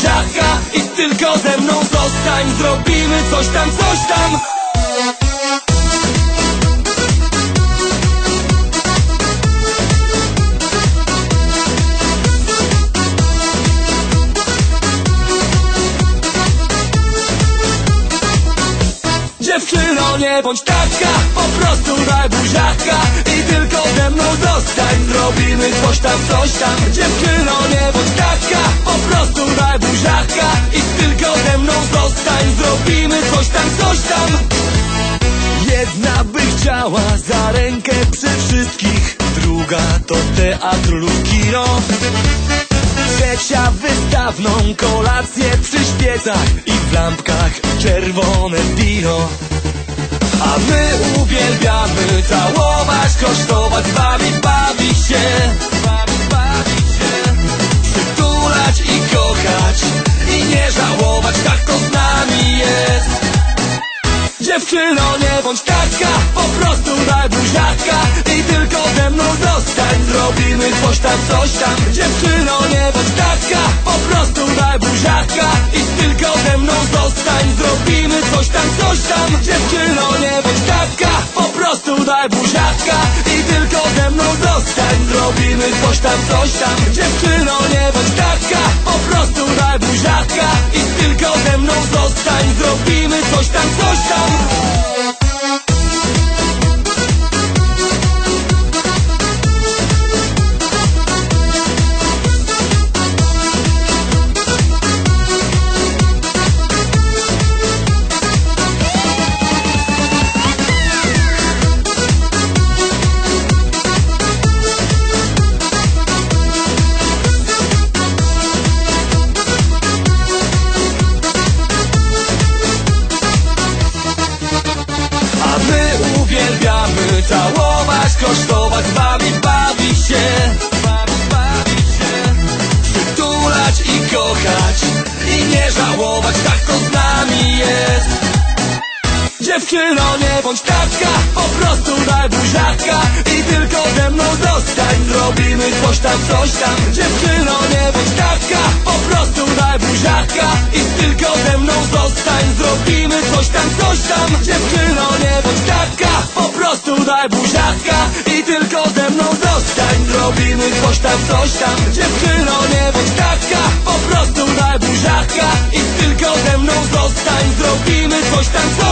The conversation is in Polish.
buziaka I tylko ze mną zostań, zrobimy coś tam, coś tam Dziewczyno, nie bądź taka, po prostu daj buziaka I tylko ze mną zostań, zrobimy coś tam, coś tam. Dziewczyno, nie bądź taka, po prostu daj buziaka I tylko ze mną zostań, zrobimy coś tam, coś tam. Jedna by chciała za rękę przy wszystkich Druga to teatr lub kino Trzecia wystawną kolację przy świecach I w lampkach czerwone wino A my uwielbiamy całować, kosztować, bawić się. Bawić, się. Przytulać i kochać I nie żałować, tak to z nami jest. Dziewczyno, nie bądź taka, po prostu daj ze mną zostań, zrobimy coś tam, coś tam. Dziewczyno, nie bądź taka, po prostu daj buziaka I tylko ze mną zostań, zrobimy coś tam, coś tam. Dziewczyno, nie bądź taka, po prostu daj buziaka I tylko ze mną zostań, zrobimy coś tam, coś tam. Dziewczyno, nie bądź taka, po prostu daj buziaka Dziewczyno, nie bądź taczka Po prostu daj buziaczka I tylko ze mną zostań. Zrobimy coś tam, coś tam. Dziewczyno, nie bądź taczka Po prostu daj buziaczka I tylko ze mną zostań. Zrobimy coś tam, coś tam. Dziewczyno, nie bądź taczka Po prostu daj buziaczka I tylko ze mną zostań. Zrobimy coś tam, coś tam. Dziewczyno, nie bądź taczka Po prostu daj buziaczka I tylko ze mną zostań. Zrobimy coś tam, coś tam